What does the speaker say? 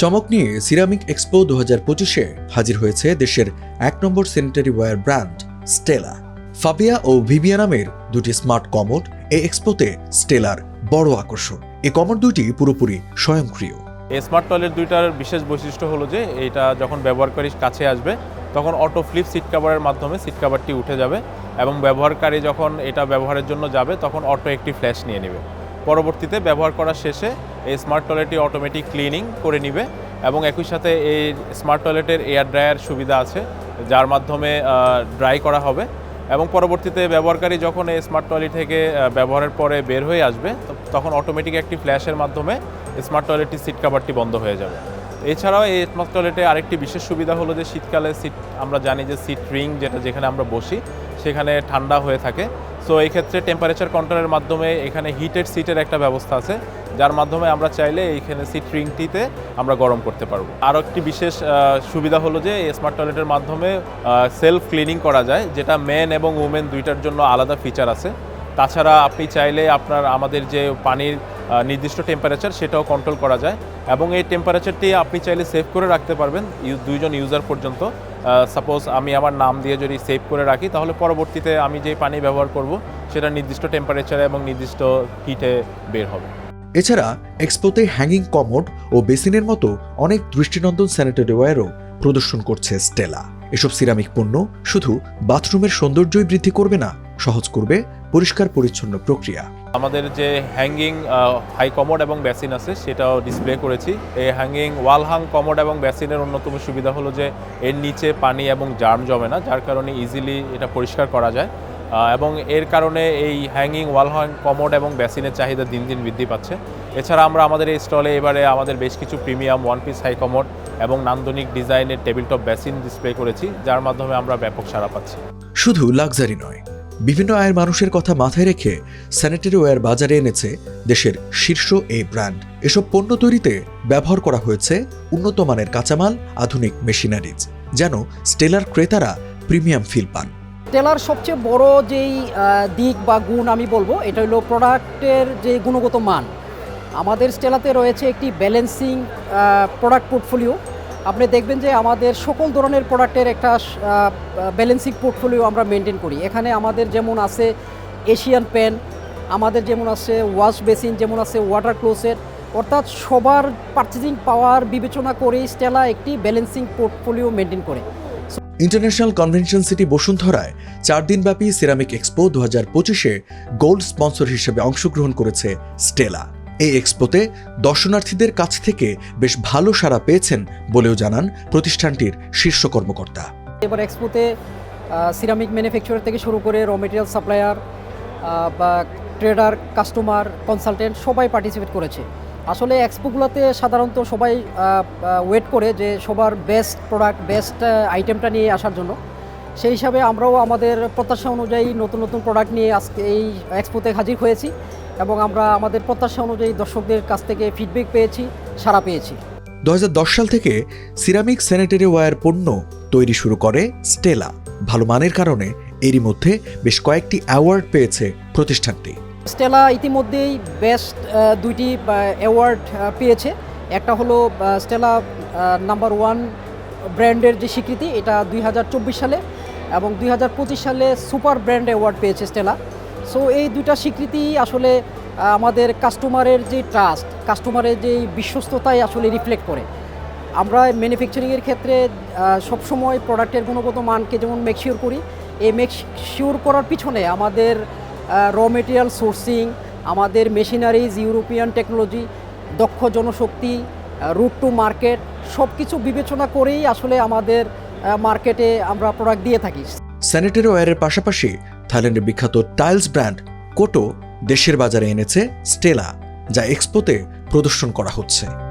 চমক নিয়ে ceramic expo দু হাজার পঁচিশে হাজির হয়েছে দেশের এক নম্বর sanitary ware brand Stella Fabia ও ভিভিয়া নামের দুটি স্মার্ট কমোড এই এক্সপোতে স্টেলার বড় আকর্ষণ। এই কমোড দুটি পুরোপুরি স্বয়ংক্রিয়। এই স্মার্ট টয়লেট দুইটার বিশেষ বৈশিষ্ট্য হলো যে এটা যখন ব্যবহারকারী কাছে আসবে, তখন অটো ফ্লিপ সিট কাভারের মাধ্যমে সিট কাভারটি উঠে যাবে এবং ব্যবহারকারী যখন এটা ব্যবহারের জন্য যাবে, তখন অটো একটি ফ্ল্যাশ নিয়ে নেবে। পরবর্তীতে ব্যবহার করা শেষে এই স্মার্ট টয়লেটটি অটোমেটিক ক্লিনিং করে নিবে এবং একই সাথে এই স্মার্ট টয়লেটের এয়ার ড্রায়ার সুবিধা আছে, যার মাধ্যমে ড্রাই করা হবে এবং পরবর্তীতে ব্যবহারকারী যখন এই স্মার্ট টয়লেট থেকে ব্যবহারের পরে বের হয়ে আসবে, তখন অটোমেটিক একটি ফ্ল্যাশের মাধ্যমে স্মার্ট টয়লেটটি সিট কাভারটি বন্ধ হয়ে যাবে। এছাড়াও এই স্মার্ট টয়লেটে আরেকটি বিশেষ সুবিধা হলো যে শীতকালে সিট আমরা জানি যে সিট রিং যেটা যেখানে আমরা বসি, সেখানে ঠান্ডা হয়ে থাকে। সো এই ক্ষেত্রে টেম্পারেচার কন্ট্রোলের মাধ্যমে এখানে হিটেড সিটের একটা ব্যবস্থা আছে, যার মাধ্যমে আমরা চাইলে এইখানে সিট রিংটিতে আমরা গরম করতে পারব। আরও একটি বিশেষ সুবিধা হলো যে স্মার্ট টয়লেটের মাধ্যমে সেলফ ক্লিনিং করা যায়, যেটা মেন এবং উমেন দুইটার জন্য আলাদা ফিচার আছে। তাছাড়া আপনি চাইলে আপনার, আমাদের যে পানির নির্দিষ্ট টেম্পারেচার সেটাও কন্ট্রোল করা যায়। এবং এই টেম্পারেচারটি আপনি চাইলে সেভ করে রাখতে পারবেন দুইজন ইউজার পর্যন্ত। সাপোজ আমি আমার নাম দিয়ে যদি সেভ করে রাখি, তাহলে পরবর্তীতে আমি যে পানি ব্যবহার করব, সেটা নির্দিষ্ট টেম্পারেচারে এবং নির্দিষ্ট হিটে বের হবে। এছাড়া এক্সপোতে হ্যাঙ্গিং কমোড ও বেসিনের মতো অনেক দৃষ্টিনন্দন স্যানিটারি ওয়্যারও প্রদর্শন করছে স্টেলা এসব সিরামিক পণ্য শুধু বাথরুমের সৌন্দর্যই বৃদ্ধি করবে না, সহজ করবে পরিষ্কার পরিচ্ছন্ন প্রক্রিয়া। আমাদের যে হ্যাঙ্গিং হাই কমোড এবং বেসিন আছে, সেটাও ডিসপ্লে করেছি। এই হ্যাঙ্গিং ওয়াল হাং কমোড এবং বেসিনের অন্যতম সুবিধা হলো যে এর নিচে পানি এবং জার্ম জমে না, যার কারণে ইজিলি এটা পরিষ্কার করা যায়। এবং এর কারণে এই হ্যাঙ্গিং ওয়াল হাং কমোড এবং বেসিনের চাহিদা দিন দিন বৃদ্ধি পাচ্ছে। এছাড়া আমরা আমাদের এই স্টলে এবারে আমাদের বেশ কিছু premium one piece high commode এবং নান্দনিক ডিজাইনের টেবিল টপ বেসিন ডিসপ্লে করেছি, যার মাধ্যমে আমরা ব্যাপক সাড়া পাচ্ছি। শুধু লাক্সারি নয় বিভিন্ন আয়ের মানুষের কথা মাথায় রেখে স্যানিটারি ওয়্যার বাজারে এনেছে দেশের শীর্ষ এই ব্র্যান্ড। এসব পণ্য তৈরিতে ব্যবহার করা হয়েছে উন্নত মানের কাঁচামাল, আধুনিক মেশিনারিজ, যেন স্টেলার ক্রেতারা প্রিমিয়াম ফিল পান। টেলার সবচেয়ে বড় যেই দিক বা গুণ আমি বলব, এটা হলো প্রোডাক্টের যে গুণগত মান। আমাদের স্টেলাতে রয়েছে একটি ব্যালেন্সিং প্রোডাক্ট পোর্টফোলিও। আপনি দেখবেন যে আমাদের সকল ধরনের প্রোডাক্টের একটা ব্যালেন্সিং পোর্টফোলিও আমরা মেনটেন করি। এখানে আমাদের যেমন আছে এশিয়ান পেন আমাদের যেমন আছে ওয়াশ বেসিন যেমন আছে ওয়াটার ক্লোসেট অর্থাৎ সবার পারচেজিং পাওয়ার বিবেচনা করেই স্টেলা একটি ব্যালেন্সিং পোর্টফোলিও মেনটেন করে। ইন্টারন্যাশনাল কনভেনশন সিটি বসুন্ধরায় চার দিনব্যাপী সিরামিক এক্সপো দু হাজার পঁচিশে গোল্ড স্পন্সর হিসেবে অংশগ্রহণ করেছে স্টেলা এই এক্সপোতে দর্শনার্থীদের কাছ থেকে বেশ ভালো সাড়া পেয়েছেন বলেও জানান প্রতিষ্ঠানটির শীর্ষ কর্মকর্তা। এবার এক্সপোতে সিরামিক ম্যানুফ্যাকচারার থেকে শুরু করে র মেটেরিয়াল সাপ্লায়ার বা ট্রেডার কাস্টমার কনসালটেন্ট সবাই পার্টিসিপেট করেছে। আসলে এক্সপোগুলোতে সাধারণত সবাই ওয়েট করে যে সবার বেস্ট প্রোডাক্ট বেস্ট আইটেমটা নিয়ে আসার জন্য। সেই হিসাবে আমরাও আমাদের প্রত্যাশা অনুযায়ী নতুন নতুন প্রোডাক্ট নিয়ে আজকে এই এক্সপোতে হাজির হয়েছি। এবং আমরা আমাদের প্রত্যাশা অনুযায়ী দর্শকদের কাছ থেকে ফিডব্যাক পেয়েছি সারা পেয়েছি। দুই হাজার দশ সাল থেকে সিরামিক স্যানিটারি ওয়্যার পণ্য তৈরি শুরু করে স্টেলা ভালো মানের কারণে এরই মধ্যে বেশ কয়েকটি অ্যাওয়ার্ড পেয়েছে প্রতিষ্ঠানটি। স্টেলা ইতিমধ্যেই বেস্ট দুইটি অ্যাওয়ার্ড পেয়েছে। একটা হলো স্টেলা নাম্বার ওয়ান ব্র্যান্ডের যে স্বীকৃতি এটা দুই হাজার চব্বিশ সালে এবং দুই হাজার পঁচিশ সালে সুপার ব্র্যান্ড অ্যাওয়ার্ড পেয়েছে স্টেলা সো এই দুইটা স্বীকৃতি আসলে আমাদের কাস্টমারের যে ট্রাস্ট কাস্টমারের যে বিশ্বস্ততাই আসলে রিফ্লেক্ট করে। আমরা ম্যানুফ্যাকচারিংয়ের ক্ষেত্রে সবসময় প্রোডাক্টের গুণগত মানকে যেমন মেকশিওর করি, এই মেকশিওর করার পিছনে আমাদের র মেটেরিয়াল সোর্সিং আমাদের মেশিনারিজ ইউরোপিয়ান টেকনোলজি দক্ষ জনশক্তি রুট টু মার্কেট সব কিছু বিবেচনা করেই আসলে আমাদের মার্কেটে আমরা প্রোডাক্ট দিয়ে থাকি। স্যানিটারি ওয়্যারের পাশাপাশি থাইল্যান্ডের বিখ্যাত টাইলস ব্র্যান্ড কোটো দেশের বাজারে এনেছে স্টেলা যা এক্সপোতে প্রদর্শন করা হচ্ছে।